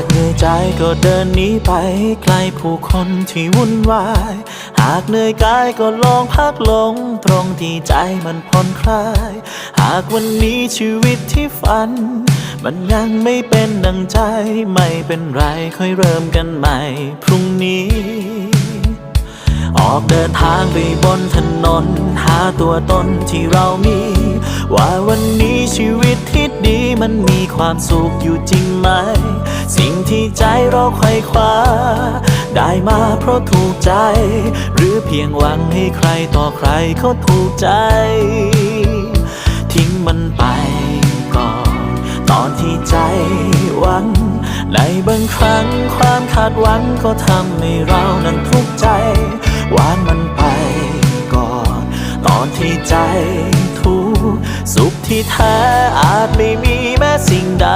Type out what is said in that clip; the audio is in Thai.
ากเหนื่อยใจก็เดินหนีไปไกลผู้คนที่วุ่นวาย หากเหนื่อยกายก็ลองพักลงตรงที่ใจมันผ่อนคลาย หากวันนี้ชีวิตที่ฝัน มันยังไม่เป็นดังใจไม่เป็นไรค่อยเริ่มกันใหม่ พรุ่งนี้ ออกเดินทางไปบนถนน หาตัวตนที่เรามี ว่าวันนี้ ชีวิตที่ดีมันมีความสุขอยู่จริงไหม สิ่งที่ใจเราไขว่คว้า ได้มาเพราะถูกใจ หรือเพียงหวังให้ใครต่อใครเขาถูกใจ ทิ้งมันไปก่อน ตอนที่ใจหวัง ในบางครั้งความคาดหวังก็ทำให้เรานั้นทุกข์ใจวางมันไปก่อน ตอนที่ใจทุก สุขที่แท้อาจไม่มีแม้สิ่งใด